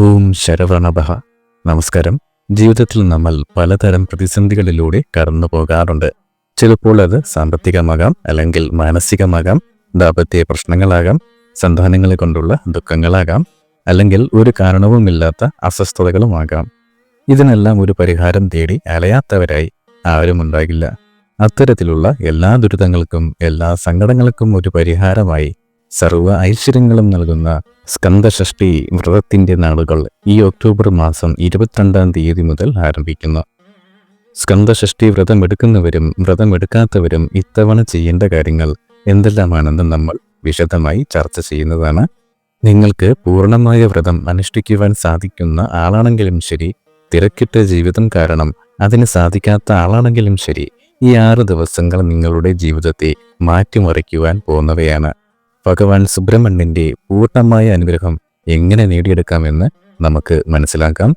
ഓം ശരവണഭ നമസ്കാരം. ജീവിതത്തിൽ നമ്മൾ പലതരം പ്രതിസന്ധികളിലൂടെ കടന്നു പോകാറുണ്ട്. ചിലപ്പോൾ അത് സാമ്പത്തികമാകാം അല്ലെങ്കിൽ മാനസികമാകാം ദാമ്പത്യ പ്രശ്നങ്ങളാകാം സന്താനങ്ങളെ കൊണ്ടുള്ള ദുഃഖങ്ങളാകാം അല്ലെങ്കിൽ ഒരു കാരണവുമില്ലാത്ത അസ്വസ്ഥതകളുമാകാം. ഇതിനെല്ലാം ഒരു പരിഹാരം തേടി അലയാത്തവരായി ആരും ഉണ്ടാകില്ല. അത്തരത്തിലുള്ള എല്ലാ ദുരിതങ്ങൾക്കും എല്ലാ സങ്കടങ്ങൾക്കും ഒരു പരിഹാരമായി സർവ ഐശ്വര്യങ്ങളും നൽകുന്ന സ്കന്ദഷഷ്ടി വ്രതത്തിന്റെ നാളുകൾ ഈ ഒക്ടോബർ മാസം ഇരുപത്തിരണ്ടാം തീയതി മുതൽ ആരംഭിക്കുന്നു. സ്കന്ദഷഷ്ടി വ്രതമെടുക്കുന്നവരും വ്രതമെടുക്കാത്തവരും ഇത്തവണ ചെയ്യേണ്ട കാര്യങ്ങൾ എന്തെല്ലാമാണെന്ന് നമ്മൾ വിശദമായി ചർച്ച ചെയ്യുന്നതാണ്. നിങ്ങൾക്ക് പൂർണമായ വ്രതം അനുഷ്ഠിക്കുവാൻ സാധിക്കുന്ന ആളാണെങ്കിലും ശരി തിരക്കിട്ട ജീവിതം കാരണം അതിന് സാധിക്കാത്ത ആളാണെങ്കിലും ശരി ഈ ആറ് ദിവസങ്ങൾ നിങ്ങളുടെ ജീവിതത്തെ മാറ്റിമറിക്കുവാൻ പോകുന്നവയാണ്. ഭഗവാൻ സുബ്രഹ്മണ്യന്റെ പൂർണമായ അനുഗ്രഹം എങ്ങനെ നേടിയെടുക്കാമെന്ന് നമുക്ക് മനസ്സിലാക്കാം.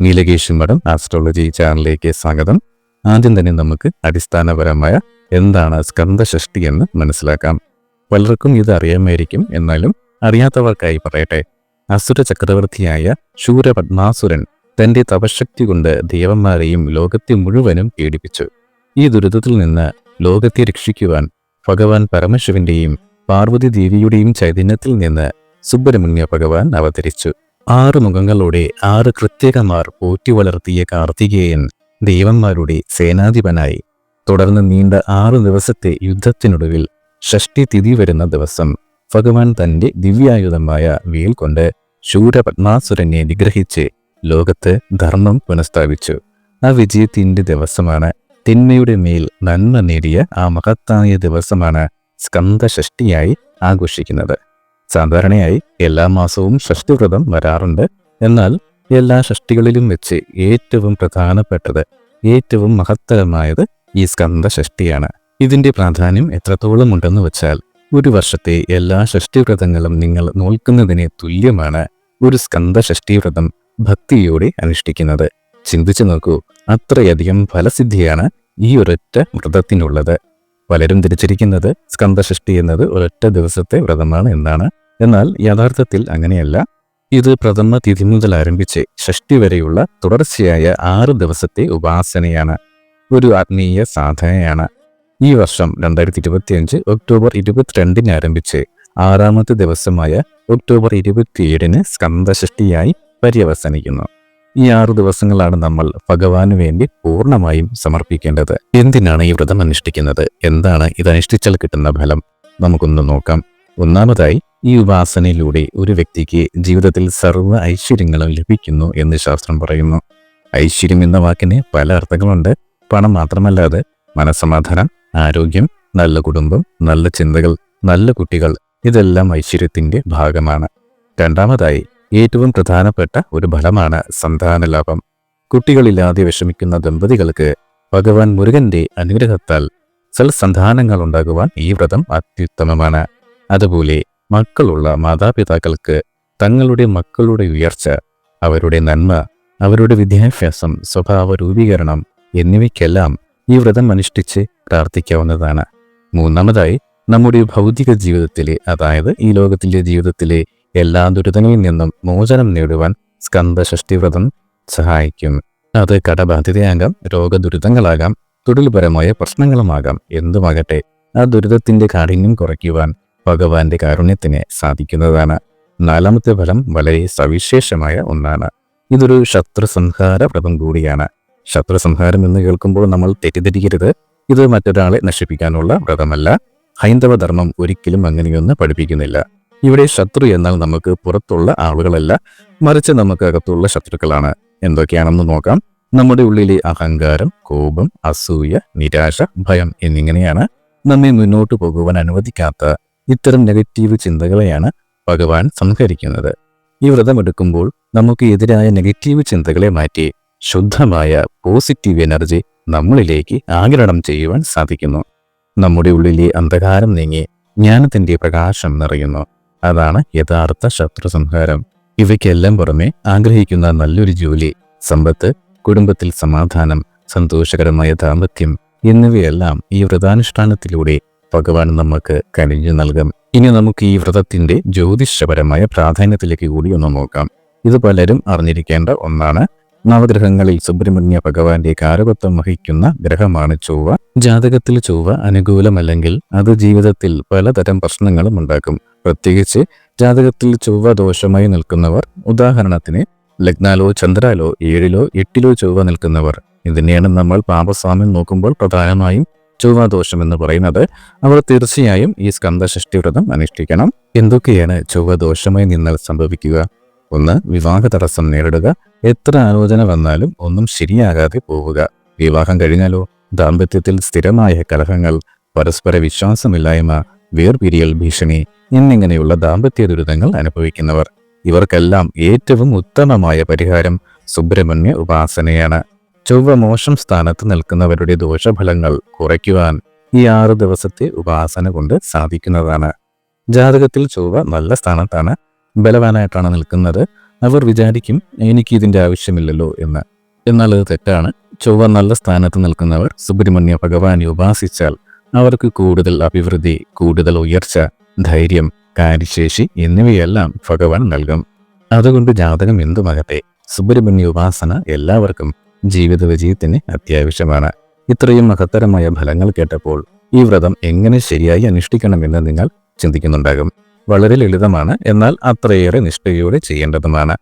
നീലകേശ് മഠം ആസ്ട്രോളജി ചാനലിലേക്ക് സ്വാഗതം. ആദ്യം തന്നെ നമുക്ക് അടിസ്ഥാനപരമായ എന്താണ് സ്കന്ധഷഷ്ടി എന്ന് മനസ്സിലാക്കാം. പലർക്കും ഇത് അറിയാമായിരിക്കും. എന്നാലും അറിയാത്തവർക്കായി പറയട്ടെ. അസുര ചക്രവർത്തിയായ ശൂരപത്മാസുരൻ തന്റെ തപശക്തി കൊണ്ട് ദേവന്മാരെയും ലോകത്തെ മുഴുവനും പീഡിപ്പിച്ചു. ഈ ദുരിതത്തിൽ നിന്ന് ലോകത്തെ രക്ഷിക്കുവാൻ ഭഗവാൻ പരമശിവന്റെയും പാർവതി ദേവിയുടെയും ചൈതന്യത്തിൽ നിന്ന് സുബ്രഹ്മണ്യ ഭഗവാൻ അവതരിച്ചു. ആറ് മുഖങ്ങളോടെ ആറ് കൃത്യകമാർ പോറ്റി വളർത്തിയ കാർത്തികേയൻ ദേവന്മാരുടെ സേനാധിപനായി. തുടർന്ന് നീണ്ട ആറ് ദിവസത്തെ യുദ്ധത്തിനൊടുവിൽ ഷഷ്ടി തിഥി വരുന്ന ദിവസം ഭഗവാൻ തന്റെ ദിവ്യായുധമായ വീൽ കൊണ്ട് ശൂരപത്മാസുരനെ നിഗ്രഹിച്ച് ലോകത്ത് ധർമ്മം പുനഃസ്ഥാപിച്ചു. ആ വിജയത്തിന്റെ ദിവസമാണ്. തിന്മയുടെ മേൽ നന്മ നേടിയ ആ മഹത്തായ ദിവസമാണ് സ്കന്ധഷഷ്ടിയായി ആഘോഷിക്കുന്നത്. സാധാരണയായി എല്ലാ മാസവും ഷഷ്ടിവ്രതം വരാറുണ്ട്. എന്നാൽ എല്ലാ ഷഷ്ടികളിലും വെച്ച് ഏറ്റവും പ്രധാനപ്പെട്ടത് ഏറ്റവും മഹത്തരമായത് ഈ സ്കന്ധഷ്ടിയാണ്. ഇതിന്റെ പ്രാധാന്യം എത്രത്തോളം ഉണ്ടെന്ന് വെച്ചാൽ ഒരു വർഷത്തെ എല്ലാ ഷഷ്ടിവ്രതങ്ങളും നിങ്ങൾ നോൽക്കുന്നതിന് തുല്യമാണ് ഒരു സ്കന്ധഷഷ്ടിവ്രതം ഭക്തിയോടെ അനുഷ്ഠിക്കുന്നത്. ചിന്തിച്ചു നോക്കൂ അത്രയധികം ഫലസിദ്ധിയാണ് ഈ ഒരൊറ്റ വ്രതത്തിനുള്ളത്. പലരും ധരിച്ചിരിക്കുന്നത് സ്കന്ധഷഷ്ടി എന്നത് ഒരൊറ്റ ദിവസത്തെ വ്രതമാണ് എന്നാണ്. എന്നാൽ യഥാർത്ഥത്തിൽ അങ്ങനെയല്ല. ഇത് പ്രഥമ തിഥി മുതൽ ആരംഭിച്ച് ഷഷ്ടി വരെയുള്ള തുടർച്ചയായ ആറ് ദിവസത്തെ ഉപാസനയാണ്. ഒരു ആത്മീയ സാധനയാണ്. ഈ വർഷം രണ്ടായിരത്തി ഇരുപത്തിയഞ്ച് ഒക്ടോബർ ഇരുപത്തിരണ്ടിന് ആരംഭിച്ച് ആറാമത്തെ ദിവസമായ ഒക്ടോബർ ഇരുപത്തിയേഴിന് സ്കന്ധഷഷ്ടിയായി പര്യവസാനിക്കുന്നു. ഈ ആറു ദിവസങ്ങളാണ് നമ്മൾ ഭഗവാന് വേണ്ടി പൂർണമായും സമർപ്പിക്കേണ്ടത്. എന്തിനാണ് ഈ വ്രതം അനുഷ്ഠിക്കുന്നത്? എന്താണ് ഇത് അനുഷ്ഠിച്ചാൽ കിട്ടുന്ന ഫലം? നമുക്കൊന്ന് നോക്കാം. ഒന്നാമതായി ഈ ഉപാസനയിലൂടെ ഒരു വ്യക്തിക്ക് ജീവിതത്തിൽ സർവ ഐശ്വര്യങ്ങളും ലഭിക്കുന്നു എന്ന് ശാസ്ത്രം പറയുന്നു. ഐശ്വര്യം എന്ന വാക്കിന് പല അർത്ഥങ്ങളുണ്ട്. പണം മാത്രമല്ലാതെ മനസ്സമാധാനം ആരോഗ്യം നല്ല കുടുംബം നല്ല ചിന്തകൾ നല്ല കുട്ടികൾ ഇതെല്ലാം ഐശ്വര്യത്തിന്റെ ഭാഗമാണ്. രണ്ടാമതായി ഏറ്റവും പ്രധാനപ്പെട്ട ഒരു ഫലമാണ് സന്താനലാഭം കുട്ടികളില്ലാതെ വിഷമിക്കുന്ന ദമ്പതികൾക്ക് ഭഗവാൻ മുരുകന്റെ അനുഗ്രഹത്താൽ സൽസന്താനങ്ങൾ ഉണ്ടാകുവാൻ ഈ വ്രതം അത്യുത്തമമാണ്. അതുപോലെ മക്കളുള്ള മാതാപിതാക്കൾക്ക് തങ്ങളുടെ മക്കളുടെ ഉയർച്ച അവരുടെ നന്മ അവരുടെ വിദ്യാഭ്യാസം സ്വഭാവ രൂപീകരണം എന്നിവയ്ക്കെല്ലാം ഈ വ്രതം അനുഷ്ഠിച്ച് പ്രാർത്ഥിക്കാവുന്നതാണ്. മൂന്നാമതായി നമ്മുടെ ഭൗതിക ജീവിതത്തിലെ അതായത് ഈ ലോകത്തിലെ ജീവിതത്തിലെ എല്ലാ ദുരിതങ്ങളിൽ നിന്നും മോചനം നേടുവാൻ സ്കന്ധഷഷ്ടിവ്രതം സഹായിക്കും. അത് കടബാധ്യതയാകാം രോഗദുരിതങ്ങളാകാം തൊഴിൽപരമായ പ്രശ്നങ്ങളുമാകാം. എന്തുമാകട്ടെ ആ ദുരിതത്തിന്റെ കാഠിന്യം കുറയ്ക്കുവാൻ ഭഗവാന്റെ കാരുണ്യത്തിന് സാധിക്കുന്നതാണ്. നാലാമത്തെ ഫലം വളരെ സവിശേഷമായ ഒന്നാണ്. ഇതൊരു ശത്രുസംഹാര വ്രതം കൂടിയാണ്. ശത്രുസംഹാരം എന്ന് കേൾക്കുമ്പോൾ നമ്മൾ തെറ്റിദ്ധരിക്കരുത്. ഇത് മറ്റൊരാളെ നശിപ്പിക്കാനുള്ള വ്രതമല്ല. ഹൈന്ദവ ധർമ്മം ഒരിക്കലും അങ്ങനെയൊന്നും പഠിപ്പിക്കുന്നില്ല. ഇവിടെ ശത്രു എന്നാൽ നമുക്ക് പുറത്തുള്ള ആളുകളല്ല മറിച്ച് നമുക്ക് അകത്തുള്ള ശത്രുക്കളാണ്. എന്തൊക്കെയാണെന്ന് നോക്കാം. നമ്മുടെ ഉള്ളിലെ അഹങ്കാരം കോപം അസൂയ നിരാശ ഭയം എന്നിങ്ങനെയാണ് നമ്മെ മുന്നോട്ട് പോകുവാൻ അനുവദിക്കാത്ത ഇത്തരം നെഗറ്റീവ് ചിന്തകളെയാണ് ഭഗവാൻ സംഹരിക്കുന്നത്. ഈ വ്രതമെടുക്കുമ്പോൾ നമുക്ക് എതിരായ നെഗറ്റീവ് ചിന്തകളെ മാറ്റി ശുദ്ധമായ പോസിറ്റീവ് എനർജി നമ്മളിലേക്ക് ആഗിരണം ചെയ്യുവാൻ സാധിക്കുന്നു. നമ്മുടെ ഉള്ളിലെ അന്ധകാരം നീങ്ങി ജ്ഞാനത്തിന്റെ പ്രകാശം നിറയുന്നു. അതാണ് യഥാർത്ഥ ശത്രു സംഹാരം ഇവയ്ക്കെല്ലാം പുറമെ ആഗ്രഹിക്കുന്ന നല്ലൊരു ജോലി സമ്പത്ത് കുടുംബത്തിൽ സമാധാനം സന്തോഷകരമായ ദാമ്പത്യം എന്നിവയെല്ലാം ഈ വ്രതാനുഷ്ഠാനത്തിലൂടെ ഭഗവാൻ നമുക്ക് കനിഞ്ഞു നൽകും. ഇനി നമുക്ക് ഈ വ്രതത്തിന്റെ ജ്യോതിഷപരമായ പ്രാധാന്യത്തിലേക്ക് കൂടി ഒന്ന് നോക്കാം. ഇത് പലരും അറിഞ്ഞിരിക്കേണ്ട ഒന്നാണ്. നവഗ്രഹങ്ങളിൽ സുബ്രഹ്മണ്യ ഭഗവാന്റെ കാരകത്വം വഹിക്കുന്ന ഗ്രഹമാണ് ചൊവ്വ. ജാതകത്തിൽ ചൊവ്വ അനുകൂലമല്ലെങ്കിൽ അത് ജീവിതത്തിൽ പലതരം പ്രശ്നങ്ങളും ഉണ്ടാക്കും. പ്രത്യേകിച്ച് ജാതകത്തിൽ ചൊവ്വ ദോഷമായി നിൽക്കുന്നവർ ഉദാഹരണത്തിന് ലഗ്നാലോ ചന്ദ്രാലോ ഏഴിലോ എട്ടിലോ ചൊവ്വ നിൽക്കുന്നവർ. ഇതിനെയാണ് നമ്മൾ പാപസ്വാമ്യം നോക്കുമ്പോൾ പ്രധാനമായും ചൊവ്വ ദോഷം എന്ന് പറയുന്നത്. അവർ തീർച്ചയായും ഈ സ്കന്ധഷഷ്ടി വ്രതം അനുഷ്ഠിക്കണം. എന്തൊക്കെയാണ് ചൊവ്വ ദോഷമായി നിന്നാൽ സംഭവിക്കുക? ഒന്ന് വിവാഹ തടസ്സം നേരിടുക. എത്ര ആലോചന വന്നാലും ഒന്നും ശരിയാകാതെ പോവുക. വിവാഹം കഴിഞ്ഞാലോ? ദാമ്പത്യത്തിൽ സ്ഥിരമായ കലഹങ്ങൾ പരസ്പര വിശ്വാസമില്ലായ്മ വേർപിരിയൽ ഭീഷണി എന്നിങ്ങനെയുള്ള ദാമ്പത്യ ദുരിതങ്ങൾ അനുഭവിക്കുന്നവർ. ഇവർക്കെല്ലാം ഏറ്റവും ഉത്തമമായ പരിഹാരം സുബ്രഹ്മണ്യ ഉപാസനയാണ്. ചൊവ്വ മോശം സ്ഥാനത്ത് നിൽക്കുന്നവരുടെ ദോഷഫലങ്ങൾ കുറയ്ക്കുവാൻ ഈ ആറ് ദിവസത്തെ ഉപാസന കൊണ്ട് സാധിക്കുന്നതാണ്. ജാതകത്തിൽ ചൊവ്വ നല്ല സ്ഥാനത്താണ്. ബലവാനായിട്ടാണ് നിൽക്കുന്നത്. അവർ വിചാരിക്കും എനിക്ക് ഇതിന്റെ ആവശ്യമില്ലല്ലോ എന്ന്. എന്നാൽ അത് തെറ്റാണ്. ചൊവ്വ നല്ല സ്ഥാനത്ത് നിൽക്കുന്നവർ സുബ്രഹ്മണ്യ ഭഗവാനെ ഉപാസിച്ചാൽ അവർക്ക് കൂടുതൽ അഭിവൃദ്ധി കൂടുതൽ ഉയർച്ച ധൈര്യം കാര്യശേഷി എന്നിവയെല്ലാം ഭഗവാൻ നൽകും. അതുകൊണ്ട് ജാതകം എന്തുമാകട്ടെ സുബ്രഹ്മണ്യ ഉപാസന എല്ലാവർക്കും ജീവിത വിജയത്തിന് അത്യാവശ്യമാണ്. ഇത്രയും മഹത്തരമായ ഫലങ്ങൾ കേട്ടപ്പോൾ ഈ വ്രതം എങ്ങനെ ശരിയായി അനുഷ്ഠിക്കണമെന്ന് നിങ്ങൾ ചിന്തിക്കുന്നുണ്ടാകും. വളരെ ലളിതമാണ് എന്നാൽ അത്രയേറെ നിഷ്ഠയോടെ ചെയ്യേണ്ടതുമാണ്.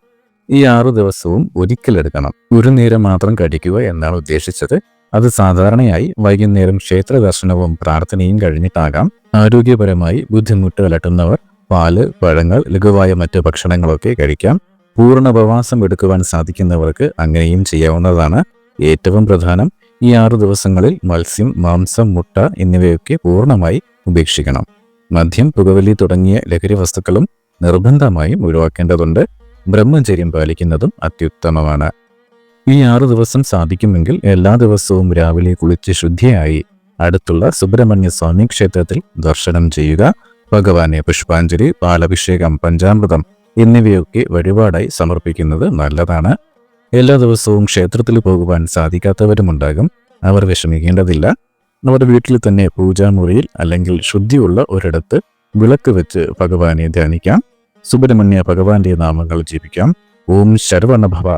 ഈ ആറു ദിവസവും ഒരിക്കലെടുക്കണം. ഒരു നേരം മാത്രം കഴിക്കുക എന്നാണ് ഉദ്ദേശിച്ചത്. അത് സാധാരണയായി വൈകുന്നേരം ക്ഷേത്ര ദർശനവും പ്രാർത്ഥനയും കഴിഞ്ഞിട്ടാകാം. ആരോഗ്യപരമായി ബുദ്ധിമുട്ട് അലട്ടുന്നവർ പാൽ പഴങ്ങൾ ലഘുവായ മറ്റു ഭക്ഷണങ്ങളൊക്കെ കഴിക്കാം. പൂർണ ഉപവാസം എടുക്കുവാൻ സാധിക്കുന്നവർക്ക് അങ്ങനെയും ചെയ്യാവുന്നതാണ്. ഏറ്റവും പ്രധാനം ഈ ആറു ദിവസങ്ങളിൽ മത്സ്യം മാംസം മുട്ട എന്നിവയൊക്കെ പൂർണമായി ഉപേക്ഷിക്കണം. മദ്യം പുകവലി തുടങ്ങിയ ലഹരി വസ്തുക്കളും നിർബന്ധമായും ഒഴിവാക്കേണ്ടതുണ്ട് ബ്രഹ്മചര്യം പാലിക്കുന്നതും അത്യുത്തമമാണ്. ഈ ആറു ദിവസം സാധിക്കുമെങ്കിൽ എല്ലാ ദിവസവും രാവിലെ കുളിച്ച് ശുദ്ധിയായി അടുത്തുള്ള സുബ്രഹ്മണ്യ സ്വാമി ക്ഷേത്രത്തിൽ ദർശനം ചെയ്യുക. ഭഗവാനെ പുഷ്പാഞ്ജലി പാലഭിഷേകം പഞ്ചാമൃതം എന്നിവയൊക്കെ വഴിപാടായി സമർപ്പിക്കുന്നത് നല്ലതാണ്. എല്ലാ ദിവസവും ക്ഷേത്രത്തിൽ പോകുവാൻ സാധിക്കാത്തവരുമുണ്ടാകും. അവർ വിഷമിക്കേണ്ടതില്ല. അവർ വീട്ടിൽ തന്നെ പൂജാമുറിയിൽ അല്ലെങ്കിൽ ശുദ്ധിയുള്ള ഒരിടത്ത് വിളക്ക് വെച്ച് ഭഗവാനെ ധ്യാനിക്കാം. സുബ്രഹ്മണ്യ ഭഗവാന്റെ നാമങ്ങൾ ജീവിക്കാം ഓം ശരവണഭവ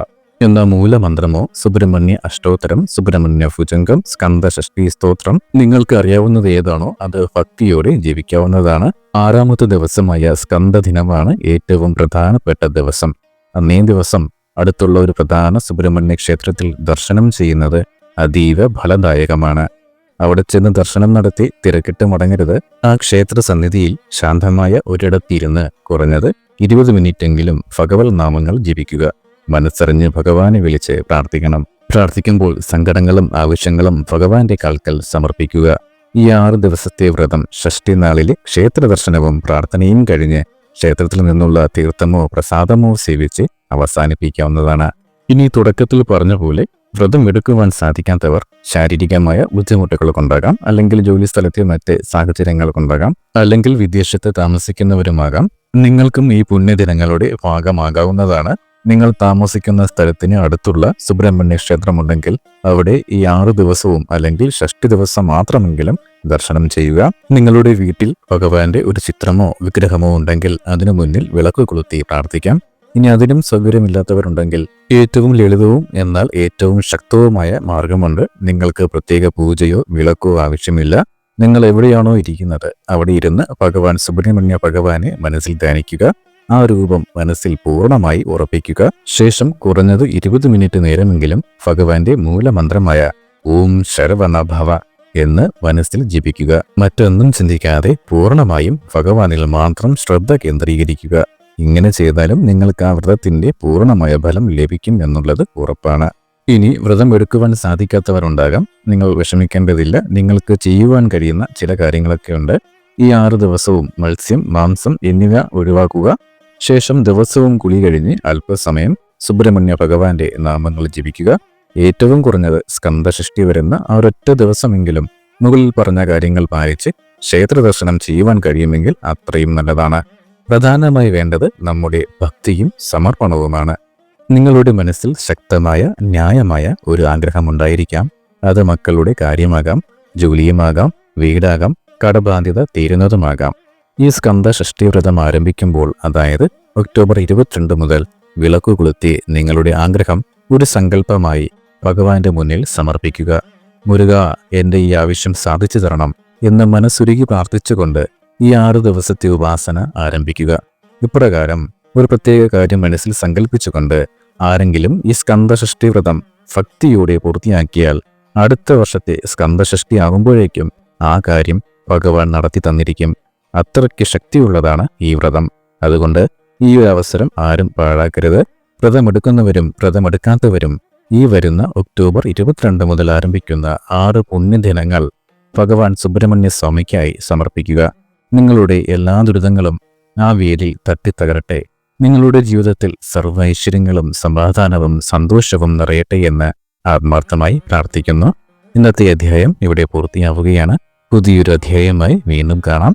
എന്ന മൂലമന്ത്രമോ? സുബ്രഹ്മണ്യ അഷ്ടോത്തരം സുബ്രഹ്മണ്യ ഭുജംഗം സ്കന്ദഷഷ്ടി സ്തോത്രം. നിങ്ങൾക്ക് അറിയാവുന്നത് ഏതാണോ അത് ഭക്തിയോടെ ജീവിക്കാവുന്നതാണ്. ആറാമത്തെ ദിവസമായ സ്കന്ദ ദിനമാണ് ഏറ്റവും പ്രധാനപ്പെട്ട ദിവസം. അന്നേ ദിവസം അടുത്തുള്ള ഒരു പ്രധാന സുബ്രഹ്മണ്യ ക്ഷേത്രത്തിൽ ദർശനം ചെയ്യുന്നത് അതീവ ഫലദായകമാണ്. അവിടെ ചെന്ന് ദർശനം നടത്തി തിരക്കിട്ട് മടങ്ങരുത്. ആ ക്ഷേത്ര സന്നിധിയിൽ ശാന്തമായ ഒരിടത്തിരുന്ന് കുറഞ്ഞത് ഇരുപത് മിനിറ്റെങ്കിലും ഭഗവത് നാമങ്ങൾ ജപിക്കുക. മനസ്സറിഞ്ഞ് ഭഗവാനെ വിളിച്ച് പ്രാർത്ഥിക്കണം. പ്രാർത്ഥിക്കുമ്പോൾ സങ്കടങ്ങളും ആവശ്യങ്ങളും ഭഗവാന്റെ കാൽക്കൽ സമർപ്പിക്കുക. ഈ ആറ് ദിവസത്തെ വ്രതം ഷഷ്ടി നാളിലെ ക്ഷേത്ര ദർശനവും പ്രാർത്ഥനയും കഴിഞ്ഞ് ക്ഷേത്രത്തിൽ നിന്നുള്ള തീർത്ഥമോ പ്രസാദമോ സേവിച്ച് അവസാനിപ്പിക്കാവുന്നതാണ്. ഇനി തുടക്കത്തിൽ പറഞ്ഞ പോലെ വ്രതം എടുക്കുവാൻ സാധിക്കാത്തവർ ശാരീരികമായ ബുദ്ധിമുട്ടുകൾ കൊണ്ടാകാം അല്ലെങ്കിൽ ജോലി സ്ഥലത്തെ മറ്റ് സാഹചര്യങ്ങൾ കൊണ്ടാകാം അല്ലെങ്കിൽ വിദേശത്ത് താമസിക്കുന്നവരുമാകാം. നിങ്ങൾക്കും ഈ പുണ്യദിനങ്ങളുടെ ഭാഗമാകാവുന്നതാണ് നിങ്ങൾ താമസിക്കുന്ന സ്ഥലത്തിന് അടുത്തുള്ള സുബ്രഹ്മണ്യ ക്ഷേത്രമുണ്ടെങ്കിൽ അവിടെ ഈ ആറു ദിവസവും അല്ലെങ്കിൽ ഷഷ്ടി ദിവസം മാത്രമെങ്കിലും ദർശനം ചെയ്യുക. നിങ്ങളുടെ വീട്ടിൽ ഭഗവാന്റെ ഒരു ചിത്രമോ വിഗ്രഹമോ ഉണ്ടെങ്കിൽ അതിനു മുന്നിൽ വിളക്ക് കൊളുത്തി പ്രാർത്ഥിക്കാം. ഇനി അതിനും സൗകര്യമില്ലാത്തവരുണ്ടെങ്കിൽ ഏറ്റവും ലളിതവും എന്നാൽ ഏറ്റവും ശക്തവുമായ മാർഗമുണ്ട്. നിങ്ങൾക്ക് പ്രത്യേക പൂജയോ വിളക്കോ ആവശ്യമില്ല. നിങ്ങൾ എവിടെയാണോ ഇരിക്കുന്നത് അവിടെ ഇരുന്ന് ഭഗവാൻ സുബ്രഹ്മണ്യ ഭഗവാനെ മനസ്സിൽ ധ്യാനിക്കുക. ആ രൂപം മനസ്സിൽ പൂർണമായി ഉറപ്പിക്കുക. ശേഷം കുറഞ്ഞത് ഇരുപത് മിനിറ്റ് നേരമെങ്കിലും ഭഗവാന്റെ മൂലമന്ത്രമായ ഓം ശരവനഭവ എന്ന് മനസ്സിൽ ജപിക്കുക. മറ്റൊന്നും ചിന്തിക്കാതെ പൂർണമായും ഭഗവാനിൽ മാത്രം ശ്രദ്ധ കേന്ദ്രീകരിക്കുക. ഇങ്ങനെ ചെയ്താലും നിങ്ങൾക്ക് ആ വ്രതത്തിന്റെ പൂർണമായ ഫലം ലഭിക്കും എന്നുള്ളത് ഉറപ്പാണ്. ഇനി വ്രതം എടുക്കുവാൻ സാധിക്കാത്തവരുണ്ടാകാം. നിങ്ങൾ വിഷമിക്കേണ്ടതില്ല. നിങ്ങൾക്ക് ചെയ്യുവാൻ കഴിയുന്ന ചില കാര്യങ്ങളൊക്കെ ഉണ്ട്. ഈ ആറ് ദിവസവും മത്സ്യം മാംസം എന്നിവ ഒഴിവാക്കുക. ശേഷം ദിവസവും കുളി കഴിഞ്ഞ് അല്പസമയം സുബ്രഹ്മണ്യ ഭഗവാന്റെ നാമങ്ങൾ ജപിക്കുക. ഏറ്റവും കുറഞ്ഞത് സ്കന്ധഷഷ്ടി വരുന്ന ഒരൊറ്റ ദിവസമെങ്കിലും മുകളിൽ പറഞ്ഞ കാര്യങ്ങൾ പാലിച്ച് ക്ഷേത്ര ദർശനം ചെയ്യുവാൻ കഴിയുമെങ്കിൽ അത്രയും നല്ലതാണ്. പ്രധാനമായി വേണ്ടത് നമ്മുടെ ഭക്തിയും സമർപ്പണവുമാണ്. നിങ്ങളുടെ മനസ്സിൽ ശക്തമായ ന്യായമായ ഒരു ആഗ്രഹം ഉണ്ടായിരിക്കാം. അത് മക്കളുടെ കാര്യമാകാം ജോലിയുമാകാം വീടാകാം കടബാധ്യത തീരുന്നതുമാകാം. ഈ സ്കന്ധ ഷഷ്ടിവ്രതം ആരംഭിക്കുമ്പോൾ അതായത് ഒക്ടോബർ ഇരുപത്തിരണ്ട് മുതൽ വിളക്കു കൊളുത്തി നിങ്ങളുടെ ആഗ്രഹം ഒരു സങ്കല്പമായി ഭഗവാന്റെ മുന്നിൽ സമർപ്പിക്കുക. മുരുക എന്റെ ഈ ആവശ്യം സാധിച്ചു തരണം എന്ന് മനസ്സുരുകി പ്രാർത്ഥിച്ചുകൊണ്ട് ഈ ആറു ദിവസത്തെ ഉപാസന ആരംഭിക്കുക. ഇപ്രകാരം ഒരു പ്രത്യേക കാര്യം മനസ്സിൽ സങ്കല്പിച്ചുകൊണ്ട് ആരെങ്കിലും ഈ സ്കന്ദഷഷ്ടി വ്രതം ഭക്തിയോടെ പൂർത്തിയാക്കിയാൽ അടുത്ത വർഷത്തെ സ്കന്ദഷഷ്ടി ആകുമ്പോഴേക്കും ആ കാര്യം ഭഗവാൻ നടത്തി തന്നിരിക്കും. അത്രയ്ക്ക് ശക്തിയുള്ളതാണ് ഈ വ്രതം. അതുകൊണ്ട് ഈ ഒരു അവസരം ആരും പാഴാക്കരുത്. വ്രതമെടുക്കുന്നവരും വ്രതമെടുക്കാത്തവരും ഈ വരുന്ന ഒക്ടോബർ ഇരുപത്തിരണ്ട് മുതൽ ആരംഭിക്കുന്ന ആറ് പുണ്യദിനങ്ങൾ ഭഗവാൻ സുബ്രഹ്മണ്യ സ്വാമിക്കായി സമർപ്പിക്കുക. നിങ്ങളുടെ എല്ലാ ദുരിതങ്ങളും ആ വേലി തട്ടിത്തകരട്ടെ. നിങ്ങളുടെ ജീവിതത്തിൽ സർവ ഐശ്വര്യങ്ങളും സമാധാനവും സന്തോഷവും നിറയട്ടെ എന്ന് ആത്മാർത്ഥമായി പ്രാർത്ഥിക്കുന്നു. ഇന്നത്തെ അധ്യായം ഇവിടെ പൂർത്തിയാവുകയാണ്. പുതിയൊരു അധ്യായമായി വീണ്ടും കാണാം.